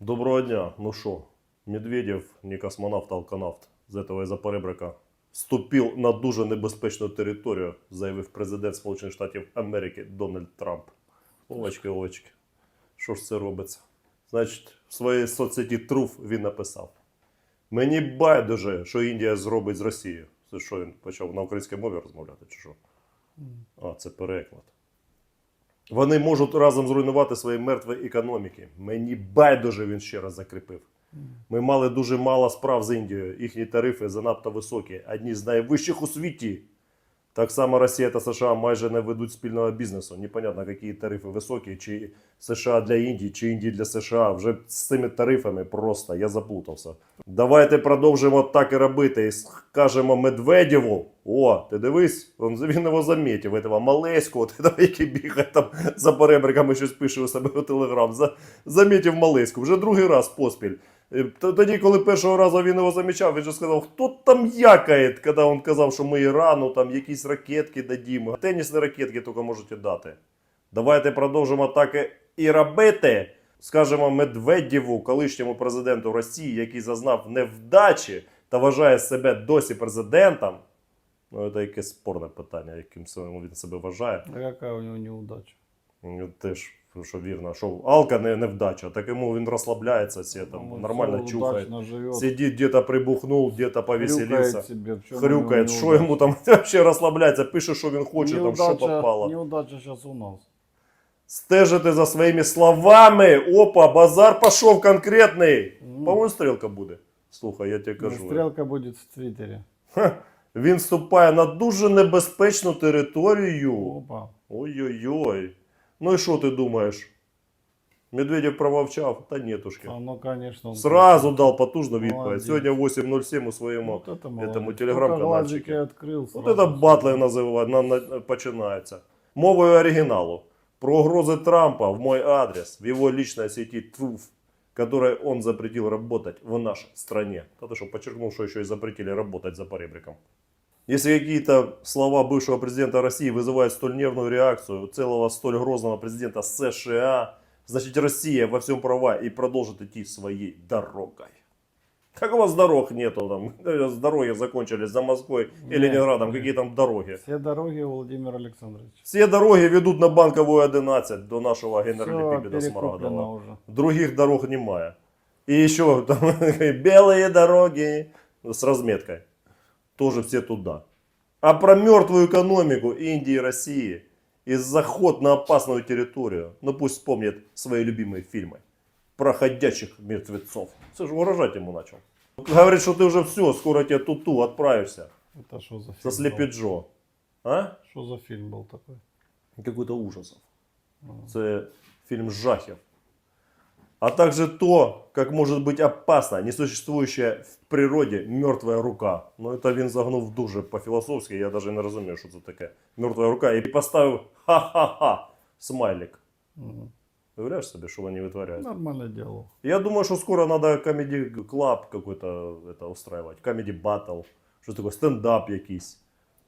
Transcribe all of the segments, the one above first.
Доброго дня. Ну що, Медведєв, не космонавт, а алканавт з этого із Запоребрика ступив на дуже небезпечну територію, заявив президент Сполучених Штатів Америки Дональд Трамп. Овочки, овочки. Що ж це робиться? Значить, в своїй соцсеті Труф він написав: Мені байдуже, що Індія зробить з Росією. Це що він почав на українській мові розмовляти, чи що? А, це переклад. Вони можуть разом зруйнувати свої мертві економіки. Мені байдуже він ще раз закріпив. Ми мали дуже мало справ з Індією. Їхні тарифи занадто високі, одні з найвищих у світі. Так само Росія та США майже не ведуть спільного бізнесу. Непонятно, які тарифи високі, чи США для Індії, чи Індії для США. Вже з цими тарифами просто я заплутався. Давайте продовжимо так і робити. І скажемо Медведєву. О, ти дивись, він, його замітив, этого Малеського, ти там, який бігає там за перебриками, щось пише у себе у телеграм. За, замітив Малеську. Вже другий раз поспіль. Тоді, коли першого разу він його замічав, він же сказав, хто там якає, коли він казав, що ми Ірану там якісь ракетки дадімо. Тенісні ракетки тільки можете дати. Давайте продовжимо так і- робити. Скажемо Медведєву, колишньому президенту Росії, який зазнав невдачі та вважає себе досі президентом. Ну, це якесь спорне питання, яким він себе вважає. А какая у него неудача? Ну, Теж, що вірно, що Алка не невдача, так йому він розслабляється, все, там, Он нормально чухає. удачно живет, Сидит где-то прибухнул, где-то у него що йому там вообще розслабляється, пише, що він хоче, там, що неудача, попало. неудача сейчас у нас. Стежити за своїми словами. Опа, базар пішов конкретний. М. По-моєму, стрілка буде. Слухай, я тебе кажу. Стрелка будет в Твиттере. Ха, Він вступає на дуже небезпечну територію. Опа. Ой-ой-ой. Ну і що ти думаєш? Медведєв промовчав? Та нетушки. А ну, конечно. он Сразу дав потужну відповідь. Молодець. Сьогодні 8.07 у своєму. Вот это этому молодец. телеграм-канальчике. Только глазики открыл. От сразу це всё. батли називають, на, на, починається. Мовою оригіналу. Про угрозы Трампа в мой адрес, в его личной сети Truth, которой он запретил работать в нашей стране. Это что, подчеркнул, что еще и запретили работать за поребриком. Если какие-то слова бывшего президента России вызывают столь нервную реакцию целого столь грозного президента США, значит Россия во всем права и продолжит идти своей дорогой. Как у вас дорог нету там? Дороги закончились за Москвой и Нет, Ленинградом. нет. Какие там дороги? Все дороги у Владимира Александровича. Все дороги ведут на Банковую 11 до нашего генералипипеда Смарагдова. уже. Других дорог немає. И еще там белые дороги с разметкой. Тоже все туда. А про мертвую экономику Индии и России и заход на опасную территорию, ну пусть вспомнит свои любимые фильмы про ходячих мертвецов. Ж угрожать ему начал. Говорит, что ты уже все, скоро тебе туту отправишься Это что за фильм со Слепи был? А? Что за фильм был такой? Какой-то ужасов. А. Це фільм жахів А также то, как может быть опасна несуществующая в природі мертвая рука. Ну, это він загнув дуже по-філософськи, я навіть не розумію, що це таке. Мертвая рука. І поставив ха-ха-ха смайлик. Мгм. Уявляєш собі, що вони витворяють? Нормальное дело. Я думаю, что скоро надо comedy club какой-то это устраивать. Comedy battle. Що таке? Стендап якийсь.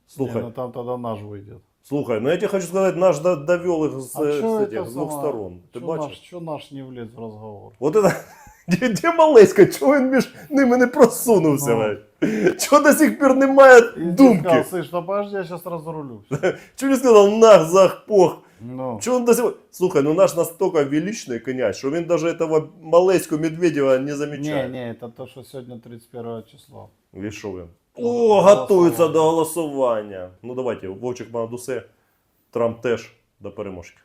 Слухай, Не, ну там тогда наш выйдет. слухай, ну я тебе хочу сказать, наш до- довел их с, А чё с это этих с двух сама- сторон. Ты чё бачишь? наш, чё наш не влез в разговор? Вот это. Де, де Малеська? Чого він між ними не просунувся? Ну. навіть? Чого до сих пір немає И думки? сказал, слышь, ну подожди, я сейчас разрулю. Чого не сказав нах, зах, пох? Ну, Чого він до сих пор- Слухай, ну наш настільки величний князь, що він даже этого Малеську Медведєва не замічає. не, не, это то, что сегодня 31 числа. І що він? О, готуються до голосування. Ну давайте, Вовчик Мадусе, Трамп теж до переможки.